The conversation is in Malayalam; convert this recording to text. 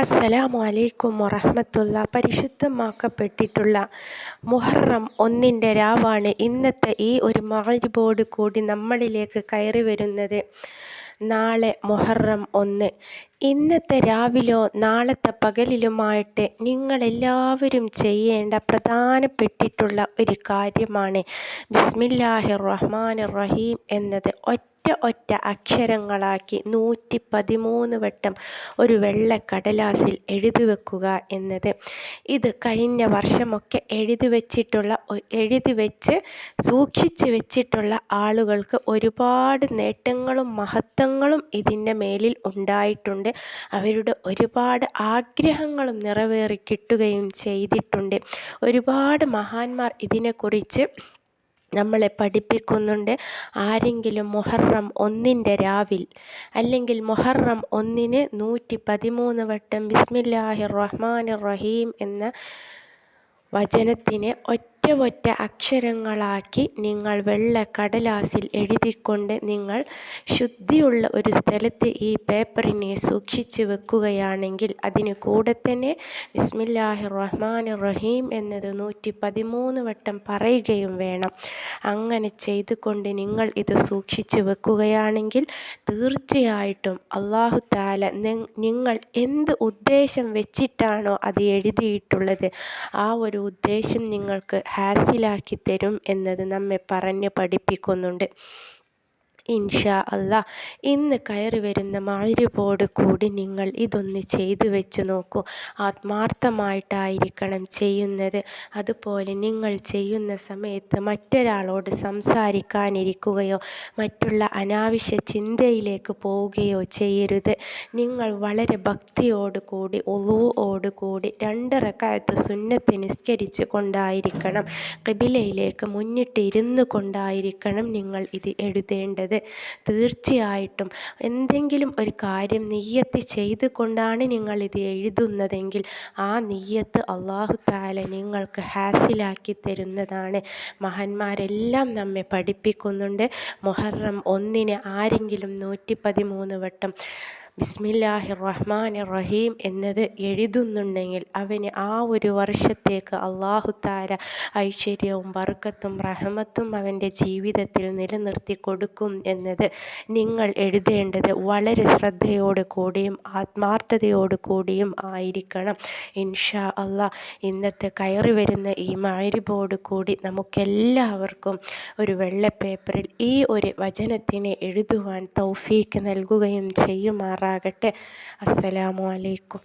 അസ്സലാമു അലൈക്കും വറഹമത്തുള്ള. പരിശുദ്ധമാക്കപ്പെട്ടിട്ടുള്ള മുഹറം ഒന്നിന്റെ രാവാണ് ഇന്നത്തെ ഈ ഒരു മകരിബോട് കൂടി നമ്മളിലേക്ക് കയറി വരുന്നത്. നാളെ മുഹറം ഒന്ന്. ഇന്നത്തെ രാവിലോ നാളത്തെ പകലിലുമായിട്ട് നിങ്ങളെല്ലാവരും ചെയ്യേണ്ട പ്രധാനപ്പെട്ടിട്ടുള്ള ഒരു കാര്യമാണ്. ബിസ്മില്ലാഹിർ റഹ്മാൻ റഹീം എന്നത് ഒറ്റ ഒറ്റ ഒറ്റ അക്ഷരങ്ങളാക്കി നൂറ്റി പതിമൂന്ന് വട്ടം ഒരു വെള്ള കടലാസിൽ എഴുതി വെക്കുക എന്നത്. ഇത് കഴിഞ്ഞ വർഷമൊക്കെ എഴുതി വെച്ചിട്ടുള്ള എഴുതി വെച്ച് സൂക്ഷിച്ച് വെച്ചിട്ടുള്ള ആളുകൾക്ക് ഒരുപാട് നേട്ടങ്ങളും മഹത്വങ്ങളും ഇതിന്റെ മേലിൽ ഉണ്ടായിട്ടുണ്ട്. അവരുടെ ഒരുപാട് ആഗ്രഹങ്ങളും നിറവേറി കിട്ടുകയും ചെയ്തിട്ടുണ്ട്. ഒരുപാട് മഹാന്മാർ ഇതിനെക്കുറിച്ച് നമ്മളെ പഠിപ്പിക്കുന്നുണ്ട്. ആരെങ്കിലും മുഹറം ഒന്നിന്റെ രാവിൽ അല്ലെങ്കിൽ മുഹറം ഒന്നിന് നൂറ്റി പതിമൂന്ന് വട്ടം ബിസ്മില്ലാഹിർ റഹ്മാൻ റഹീം എന്ന വചനത്തിനെ ഒറ്റ ഒറ്റ അക്ഷരങ്ങളാക്കി നിങ്ങൾ വെള്ള കടലാസിൽ എഴുതിക്കൊണ്ട് നിങ്ങൾ ശുദ്ധിയുള്ള ഒരു സ്ഥലത്ത് ഈ പേപ്പറിനെ സൂക്ഷിച്ചു വെക്കുകയാണെങ്കിൽ അതിന് കൂടെ തന്നെ ബിസ്മില്ലാഹി റഹ്മാൻ റഹീം എന്നത് നൂറ്റി പതിമൂന്ന് വട്ടം പറയുകയും വേണം. അങ്ങനെ ചെയ്തുകൊണ്ട് നിങ്ങൾ ഇത് സൂക്ഷിച്ചു വെക്കുകയാണെങ്കിൽ തീർച്ചയായിട്ടും അള്ളാഹു താല നിങ്ങൾ എന്ത് ഉദ്ദേശം വെച്ചിട്ടാണോ അത് എഴുതിയിട്ടുള്ളത് ആ ഒരു ഉദ്ദേശം നിങ്ങൾക്ക് ഹാസിലാക്കി തരും എന്നത് നമ്മെ പറഞ്ഞ് പഠിപ്പിക്കുന്നുണ്ട്. ഇൻഷാ അല്ല. ഇന്ന് കയറി വരുന്ന മഴരുപോട് കൂടി നിങ്ങൾ ഇതൊന്ന് ചെയ്തു വെച്ച് നോക്കൂ. ആത്മാർത്ഥമായിട്ടായിരിക്കണം ചെയ്യുന്നത്. അതുപോലെ നിങ്ങൾ ചെയ്യുന്ന സമയത്ത് മറ്റൊരാളോട് സംസാരിക്കാനിരിക്കുകയോ മറ്റുള്ള അനാവശ്യ ചിന്തയിലേക്ക് പോവുകയോ ചെയ്യരുത്. നിങ്ങൾ വളരെ ഭക്തിയോട് കൂടി ഒളുവോട് കൂടി രണ്ട് റക്കായത്ത് സുന്നത്ത് നിസ്കരിച്ച് കൊണ്ടായിരിക്കണം. കബിലയിലേക്ക് മുന്നിട്ടിരുന്നു കൊണ്ടായിരിക്കണം നിങ്ങൾ ഇത് എഴുതേണ്ടത്. തീർച്ചയായിട്ടും. എന്തെങ്കിലും ഒരു കാര്യം നെയ്യത്ത് ചെയ്തുകൊണ്ടാണ് നിങ്ങൾ ഇത് എഴുതുന്നതെങ്കിൽ ആ നെയ്യത്ത് അള്ളാഹു താല നിങ്ങൾക്ക് ഹാസിലാക്കി തരുന്നതാണ്. മഹന്മാരെല്ലാം നമ്മെ പഠിപ്പിക്കുന്നുണ്ട്. മുഹറം ഒന്നിന് ആരെങ്കിലും നൂറ്റി പതിമൂന്ന് വട്ടം ബിസ്മില്ലാഹി റഹ്മാൻ റഹീം എന്നത് എഴുതുന്നുണ്ടെങ്കിൽ അവന് ആ ഒരു വർഷത്തേക്ക് അള്ളാഹു താര ഐശ്വര്യവും വർക്കത്തും റഹമത്തും അവന്റെ ജീവിതത്തിൽ നിലനിർത്തി കൊടുക്കും എന്നത് നിങ്ങൾ എഴുതേണ്ടത് വളരെ ശ്രദ്ധയോട് കൂടിയും ആത്മാർത്ഥതയോട് കൂടിയും ആയിരിക്കണം. ഇൻഷാ അള്ളാ ഇന്നത്തെ കയറി വരുന്ന ഈ മാരിബോട് കൂടി നമുക്കെല്ലാവർക്കും ഒരു വെള്ള പേപ്പറിൽ ഈ ഒരു വചനത്തിനെ എഴുതുവാൻ തൗഫീക്ക് നൽകുകയും ചെയ്യുമാറാകട്ടെ അസ്സലാമു അലൈക്കും.